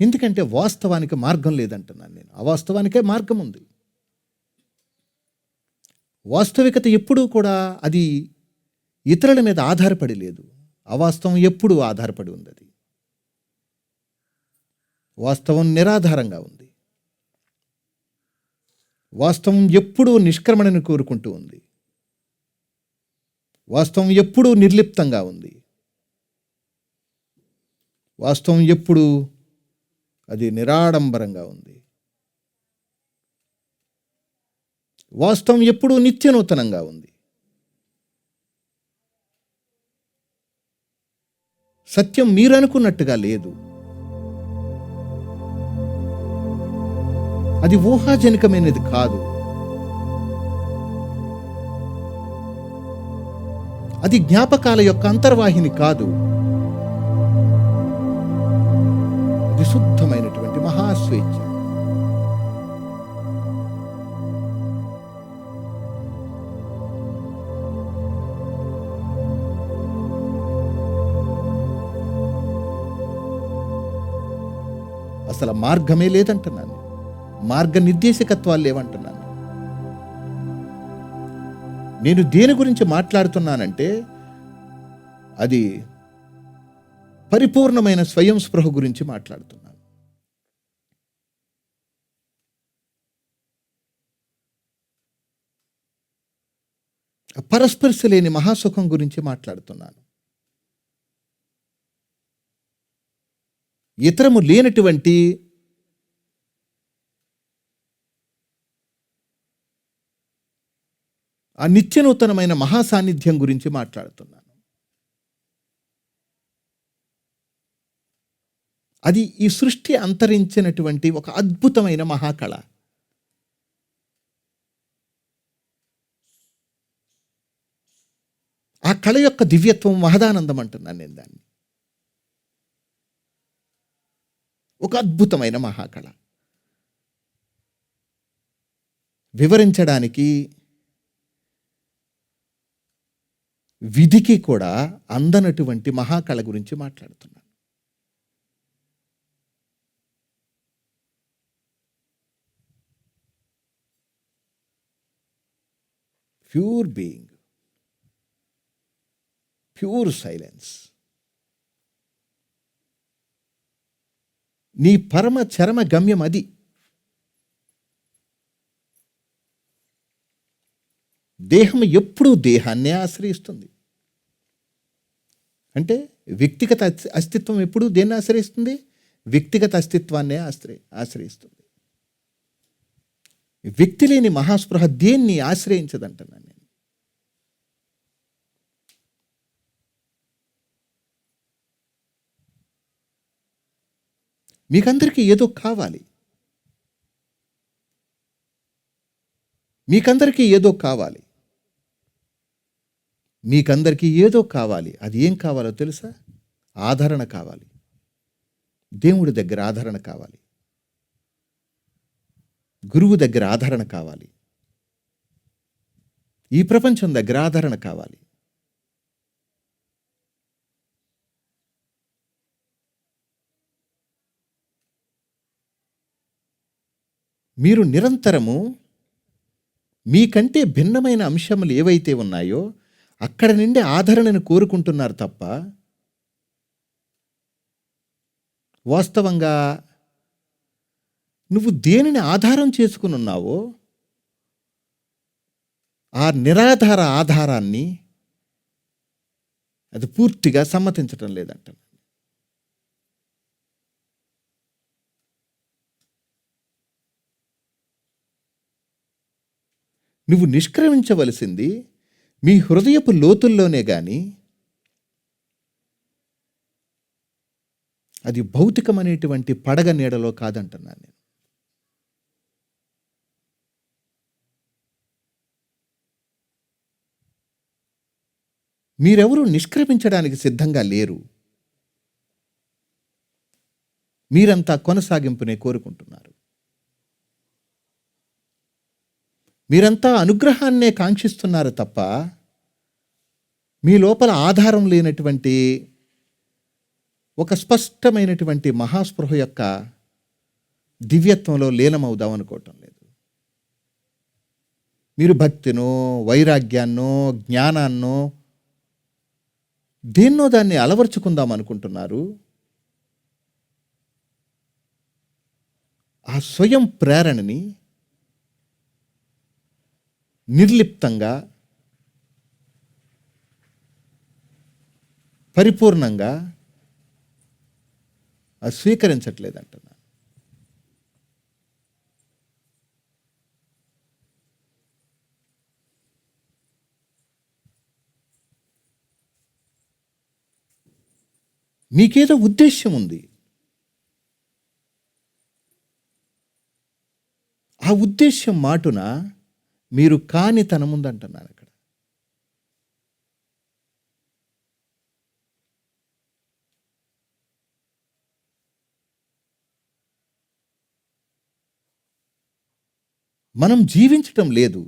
ఎందుకంటే వాస్తవానికి మార్గం లేదంటున్నాను నేను. అవాస్తవానికే మార్గం ఉంది. వాస్తవికత ఎప్పుడూ కూడా అది ఇతరుల మీద ఆధారపడి లేదు. అవాస్తవం ఎప్పుడూ ఆధారపడి ఉంది అది వాస్తవం నిరాధారంగా ఉంది. వాస్తవం ఎప్పుడూ నిష్క్రమణను కోరుకుంటూ ఉంది. వాస్తవం ఎప్పుడూ నిర్లిప్తంగా ఉంది. వాస్తవం ఎప్పుడూ అది నిరాడంబరంగా ఉంది. వాస్తవం ఎప్పుడూ నిత్యనూతనంగా ఉంది. సత్యం మీరనుకున్నట్టుగా లేదు. అది ఊహాజనికమైనది కాదు. అది జ్ఞాపకాల యొక్క అంతర్వాహిని కాదు. మహాస్వేచ్ఛ అసలు మార్గమే లేదంటున్నాను. మార్గ నిర్దేశకత్వాలు లేవంటున్నాను. నేను దేని గురించి మాట్లాడుతున్నానంటే అది పరిపూర్ణమైన స్వయం స్పృహ గురించి మాట్లాడుతున్నాను. పరస్పర్శ లేని మహాసుఖం గురించి మాట్లాడుతున్నాను. ఇతరము లేనటువంటి ఆ నిత్యనూతనమైన మహాసాన్నిధ్యం గురించి మాట్లాడుతున్నాను. అది ఈ సృష్టి అంతరించినటువంటి ఒక అద్భుతమైన మహాకళ. ఆ కళ యొక్క దివ్యత్వం మహదానందం అంటున్నాను నేను దాన్ని. ఒక అద్భుతమైన మహాకళ. వివరించడానికి విధికి కూడా అందనటువంటి మహాకళ గురించి మాట్లాడుతున్నాను. Pure being. Pure silence. నీ పరమ చరమ గమ్యం అది. దేహం ఎప్పుడూ దేహాన్నే ఆశ్రయిస్తుంది. అంటే వ్యక్తిగత అస్తిత్వం ఎప్పుడు దేన్ని ఆశ్రయిస్తుంది? వ్యక్తిగత అస్తిత్వాన్నే ఆశ్రయి ఆశ్రయిస్తుంది. వ్యక్తి లేని మహాస్పృహ దేన్ని ఆశ్రయించదంటున్నాను నేను మీకందరికీ ఏదో కావాలి. మీకందరికీ ఏదో కావాలి. మీకందరికీ ఏదో కావాలి. అది ఏం కావాలో తెలుసా? ఆదరణ కావాలి. దేవుడి దగ్గర ఆదరణ కావాలి. గురువు దగ్గర ఆదరణ కావాలి. ఈ ప్రపంచం దగ్గర ఆదరణ కావాలి. మీరు నిరంతరము మీకంటే భిన్నమైన అంశములు ఏవైతే ఉన్నాయో అక్కడ నుండి ఆదరణను కోరుకుంటున్నారు తప్ప వాస్తవంగా నువ్వు దేనిని ఆధారం చేసుకుని ఉన్నావో ఆ నిరాధార ఆధారాన్ని అది పూర్తిగా సమ్మతించటం లేదంట. నువ్వు నిష్క్రమించవలసింది మీ హృదయపు లోతుల్లోనే గాని. అది భౌతికమనేటువంటి పడగ నీడలో కాదంటున్నాను నేను. మీరెవరూ నిష్క్రమించడానికి సిద్ధంగా లేరు. మీరంతా కొనసాగింపునే కోరుకుంటున్నారు. మీరంతా అనుగ్రహాన్నే కాంక్షిస్తున్నారు తప్ప మీ లోపల ఆధారం లేనటువంటి ఒక స్పష్టమైనటువంటి మహాస్పృహ యొక్క దివ్యత్వంలో లీనమవుదాం అనుకోవటం లేదు. మీరు భక్తినో వైరాగ్యాన్నో జ్ఞానాన్నో దేన్నో దాన్ని అలవర్చుకుందాం అనుకుంటున్నారు. ఆ స్వయం ప్రేరణని నిర్లిప్తంగా పరిపూర్ణంగా అది స్వీకరించట్లేదంటున్నా మీకేదో ఉద్దేశ్యం ఉంది. ఆ ఉద్దేశ్యం మాటున మీరు కాని తన ముందు అంటున్నారు అక్కడ మనం జీవించటం లేదు.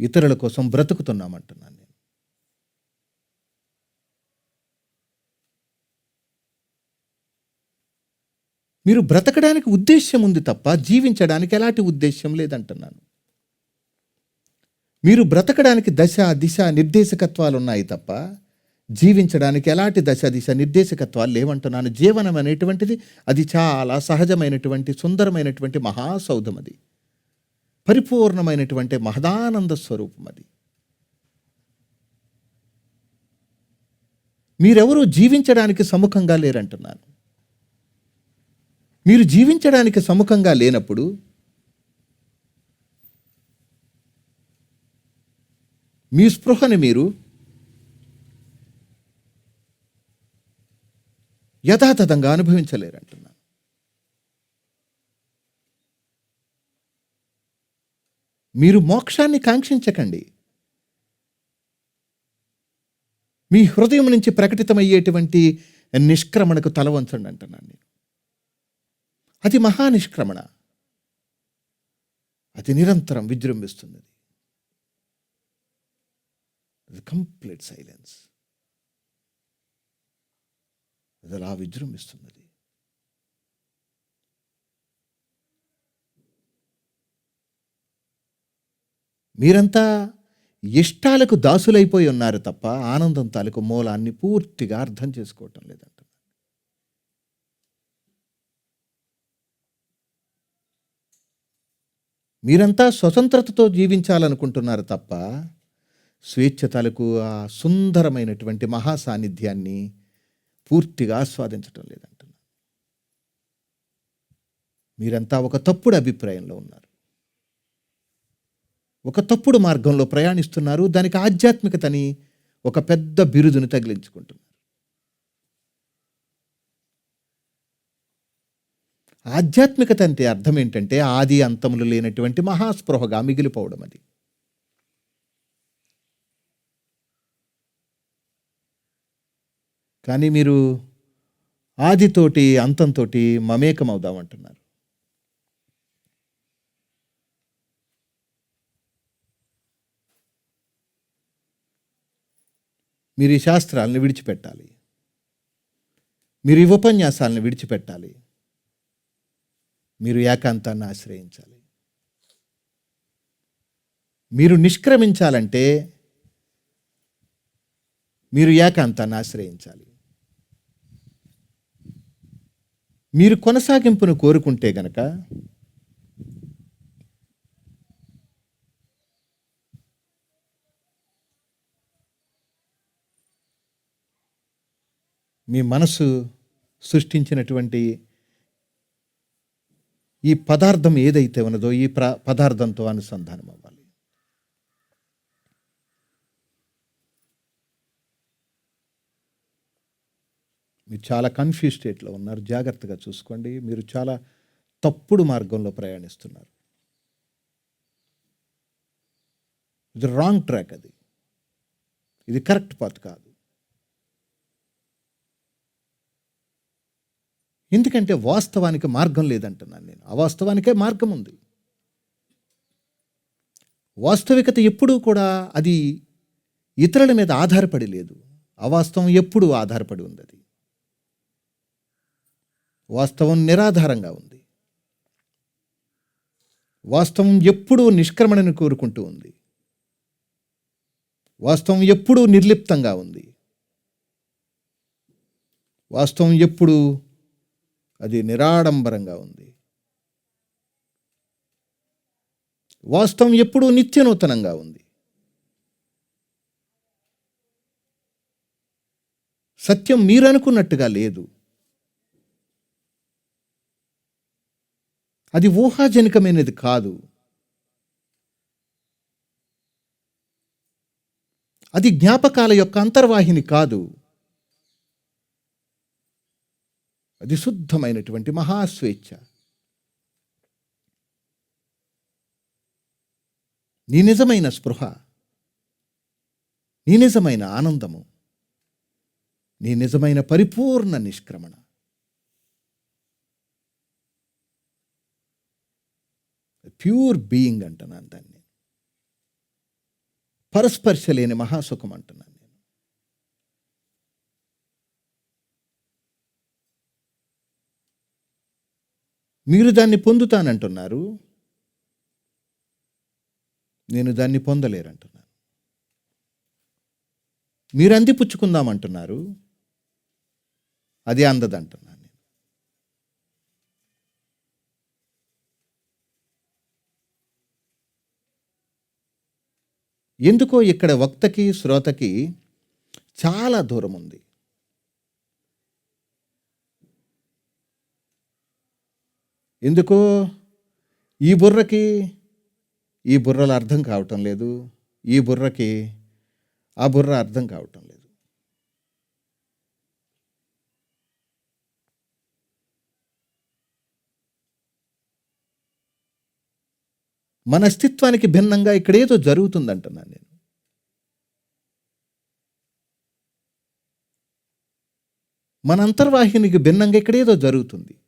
ఇతరుల కోసం బ్రతుకుతున్నామంటున్నాను నేను మీరు బ్రతకడానికి ఉద్దేశ్యం ఉంది తప్ప జీవించడానికి ఎలాంటి ఉద్దేశ్యం లేదంటున్నాను. మీరు బ్రతకడానికి దశ దిశ నిర్దేశకత్వాలు ఉన్నాయి తప్ప జీవించడానికి ఎలాంటి దశ దిశ నిర్దేశకత్వాలు లేవంటున్నాను. జీవనం అనేటువంటిది అది చాలా సహజమైనటువంటి సుందరమైనటువంటి మహాసౌధం అది. పరిపూర్ణమైనటువంటి మహదానంద స్వరూపం అది. మీరెవరూ జీవించడానికి సముఖంగా లేరంటున్నాను. మీరు జీవించడానికి సముఖంగా లేనప్పుడు మీ స్పృహని మీరు యథాతథంగా అనుభవించలేరంటున్నాను. మీరు మోక్షాన్ని కాంక్షించకండి. మీ హృదయం నుంచి ప్రకటితమయ్యేటువంటి నిష్క్రమణకు తల వంచండి అంటున్నాను నేను. అది మహానిష్క్రమణ. అది నిరంతరం విజృంభిస్తున్నది. కంప్లీట్ సైలెన్స్ అది అలా విజృంభిస్తున్నది. మీరంతా ఇష్టాలకు దాసులైపోయి ఉన్నారు తప్ప ఆనందం తాలూకు మూలాన్ని పూర్తిగా అర్థం చేసుకోవటం లేదంట. మీరంతా స్వతంత్రతతో జీవించాలనుకుంటున్నారు తప్ప స్వేచ్ఛ తలకు ఆ సుందరమైనటువంటి మహా సాన్నిధ్యాన్ని పూర్తిగా ఆస్వాదించటం లేదంటున్నారు. మీరంతా ఒక తప్పుడు అభిప్రాయంలో ఉన్నారు. ఒక తప్పుడు మార్గంలో ప్రయాణిస్తున్నారు. దానికి ఆధ్యాత్మికతని ఒక పెద్ద బిరుదుని తగిలించుకుంటున్నారు. ఆధ్యాత్మికత అంటే అర్థం ఏంటంటే ఆది అంతములు లేనటువంటి మహాస్పృహగా మిగిలిపోవడం అది. కానీ మీరు ఆదితోటి అంతంతో మమేకమవుదామంటున్నారు. మీరు ఈ శాస్త్రాలను విడిచిపెట్టాలి. మీరు ఈ ఉపన్యాసాలను విడిచిపెట్టాలి. మీరు ఏకాంతాన్ని ఆశ్రయించాలి. మీరు నిష్క్రమించాలంటే మీరు ఏకాంతాన్ని ఆశ్రయించాలి. మీరు కొనసాగింపును కోరుకుంటే గనక మీ మనసు సృష్టించినటువంటి ఈ పదార్థం ఏదైతే ఉన్నదో ఈ ప్ర పదార్థంతో అనుసంధానం అవ్వాలి. మీరు చాలా కన్ఫ్యూజ్ స్టేట్లో ఉన్నారు. జాగ్రత్తగా చూసుకోండి. మీరు చాలా తప్పుడు మార్గంలో ప్రయాణిస్తున్నారు. ఇది రాంగ్ ట్రాక్ అది. ఇది కరెక్ట్ పాత్ కాదు. ఎందుకంటే వాస్తవానికి మార్గం లేదంటున్నాను నేను. అవాస్తవానికే మార్గం ఉంది. వాస్తవికత ఎప్పుడూ కూడా అది ఇతరుల మీద ఆధారపడి లేదు. అవాస్తవం ఎప్పుడూ ఆధారపడి ఉంది అది వాస్తవం నిరాధారంగా ఉంది. వాస్తవం ఎప్పుడూ నిష్క్రమణను కోరుకుంటూ ఉంది. వాస్తవం ఎప్పుడూ నిర్లిప్తంగా ఉంది. వాస్తవం ఎప్పుడూ అది నిరాడంబరంగా ఉంది. వాస్తవం ఎప్పుడూ నిత్యనూతనంగా ఉంది. సత్యం మీరు అనుకున్నట్టుగా లేదు. అది ఊహాజనికమైనది కాదు. అది జ్ఞాపకాల యొక్క అంతర్వాహిని కాదు. అది శుద్ధమైనటువంటి మహాస్వేచ్ఛ. నీ నిజమైన స్పృహ నీ నిజమైన ఆనందము నీ నిజమైన పరిపూర్ణ నిష్క్రమణ. ప్యూర్ బీయింగ్ అంటున్నాను దాన్ని. పరస్పర్శ లేని మహాసుఖం అంటున్నాను నేను మీరు దాన్ని పొందుతానంటున్నారు. నేను దాన్ని పొందలేరంటున్నాను మీరు అందిపుచ్చుకుందామంటున్నారు. అది అందదంటున్నాను నేను. ఎందుకో ఇక్కడ వక్తకి శ్రోతకి చాలా దూరం ఉంది ఎందుకో? ఈ బుర్రకి ఈ బుర్రలు అర్థం కావటం లేదు. ఈ బుర్రకి ఆ బుర్ర అర్థం కావటం లేదు. మన అస్తిత్వానికి భిన్నంగా ఇక్కడేదో జరుగుతుందంటున్నాను నేను. మన అంతర్వాహినికి భిన్నంగా ఇక్కడేదో జరుగుతుంది.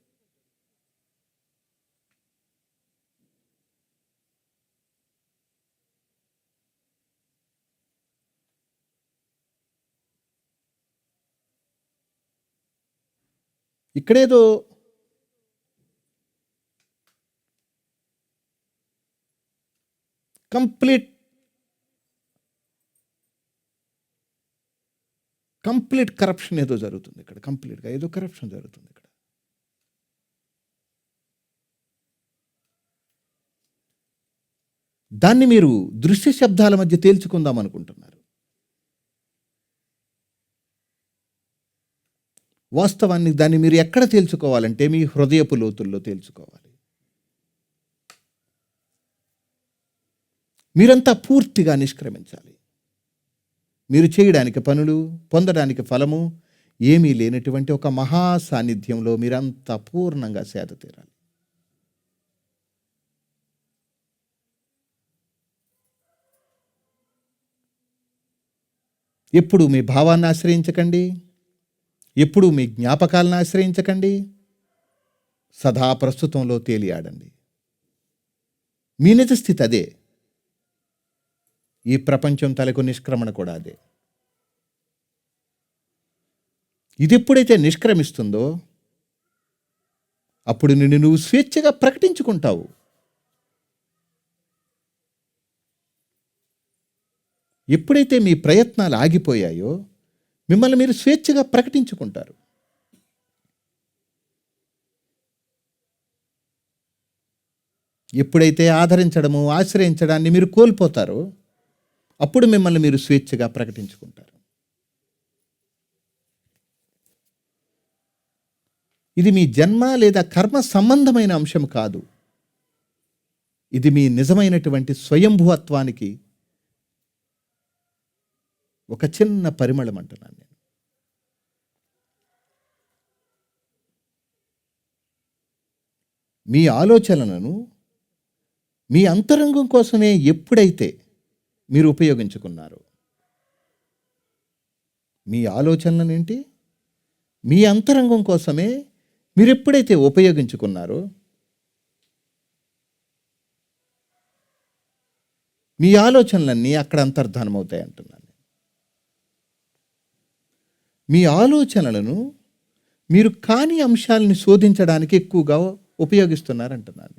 ఇక్కడేదో కంప్లీట్ కంప్లీట్ కరప్షన్ ఏదో జరుగుతుంది ఇక్కడ. కంప్లీట్గా ఏదో కరప్షన్ జరుగుతుంది ఇక్కడ. దాన్ని మీరు దృశ్య శబ్దాల మధ్య తేల్చుకుందాం అనుకుంటున్నారు. వాస్తవాన్ని దాన్ని మీరు ఎక్కడ తేల్చుకోవాలంటే మీ హృదయపు లోతుల్లో తేల్చుకోవాలి. మీరంతా పూర్తిగా నిష్క్రమించాలి. మీరు చేయడానికి పనులు పొందడానికి ఫలము ఏమీ లేనటువంటి ఒక మహా సాన్నిధ్యంలో మీరంతా పూర్ణంగా సేద తీరాలి. ఎప్పుడు మీ భావాన్ని ఆశ్రయించకండి. ఎప్పుడు మీ జ్ఞాపకాలను ఆశ్రయించకండి. సదా ప్రస్తుతంలో తేలియాడండి. మీ నిజ స్థితి అదే. ఈ ప్రపంచం తలకు నిష్క్రమణ కూడా అదే. ఇది ఎప్పుడైతే నిష్క్రమిస్తుందో అప్పుడు నిన్ను నువ్వు స్వేచ్ఛగా ప్రకటించుకుంటావు. ఎప్పుడైతే మీ ప్రయత్నాలు ఆగిపోయాయో మిమ్మల్ని మీరు స్వేచ్ఛగా ప్రకటించుకుంటారు. ఎప్పుడైతే ఆదరించడము ఆశ్రయించడాన్ని మీరు కోల్పోతారో అప్పుడు మిమ్మల్ని మీరు స్వేచ్ఛగా ప్రకటించుకుంటారు. ఇది మీ జన్మ లేదా కర్మ సంబంధమైన అంశం కాదు. ఇది మీ నిజమైనటువంటి స్వయంభువత్వానికి ఒక చిన్న పరిమళం అంటున్నాను నేను. మీ ఆలోచనలను మీ అంతరంగం కోసమే ఎప్పుడైతే మీరు ఉపయోగించుకున్నారు మీ ఆలోచనలనేంటి? మీ అంతరంగం కోసమే మీరు ఎప్పుడైతే ఉపయోగించుకున్నారో మీ ఆలోచనలన్నీ అక్కడ అంతర్ధానమవుతాయి అంటున్నారు అంటున్నాను మీ ఆలోచనలను మీరు కాని అంశాలని శోధించడానికి ఎక్కువగా ఉపయోగిస్తున్నారంటున్నాను